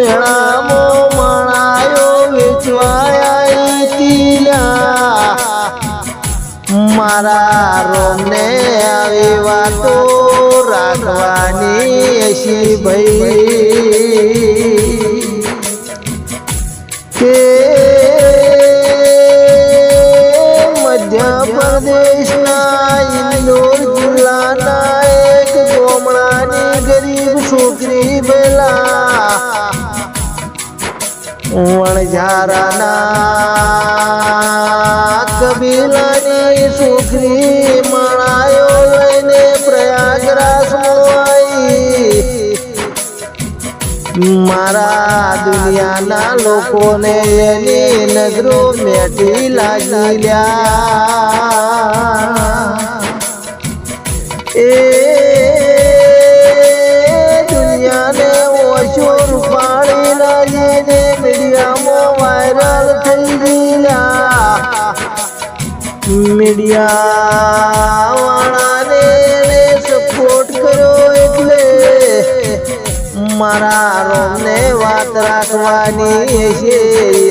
મેળામો મણાયો વેચવાયા તિલા મારા રોમને આવી વાતો રાખવાની છે ભાઈ. કે મધ્યપ્રદેશના ઇન્દોર જિલ્લાના એક ગોમડાની ગરીબ છોકરી બેલા વણઝારાના કબીલાની છોકરી મળાયો લઈને પ્રયાગરાજમાં આવી મારા દુનિયાના લોકોને એની નજરો મેઠી લાગી લ્યા મીડિયા વાળાને સપોર્ટ કરો એટલે મારા રોમને વાત રાખવાની છે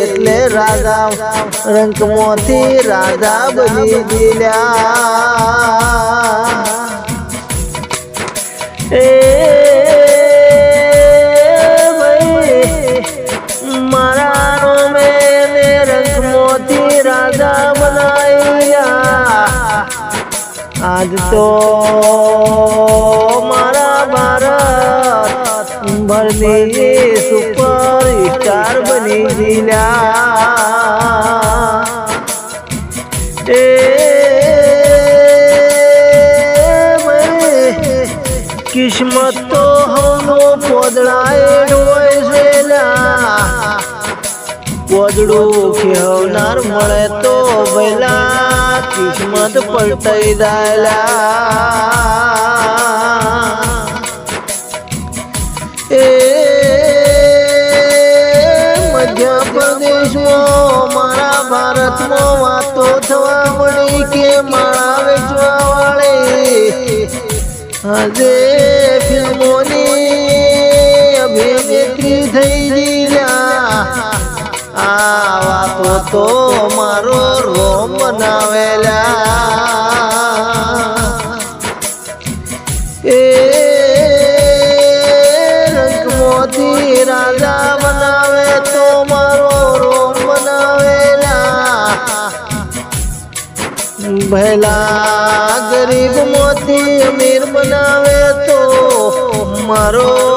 એટલે રાજા રંકમાંથી રાજા બની ગયેલા. એ મારા રોમે રંકમાંથી રાજા આજ તો મારા ભારત ભરની સુપર સ્ટાર બની ગયેલા એ કિસ્મત તો હવનો પોદળાએ લ્યા. પોદડું ખેવનાર મળે તો ભલા કિસ્મત પલટાઈ દાયલા એ મધ્યપ્રદેશમાં મારા ભારતમાં વાતો થવા મળી કે મારા વેચવા વાળે. આજે તો મારો રોમ બનાવેલા. એ રંગમોતી રાજા બનાવે તો મારો રોમ બનાવેલા. ભલા ગરીબ મોતી અમીર બનાવે તો મારો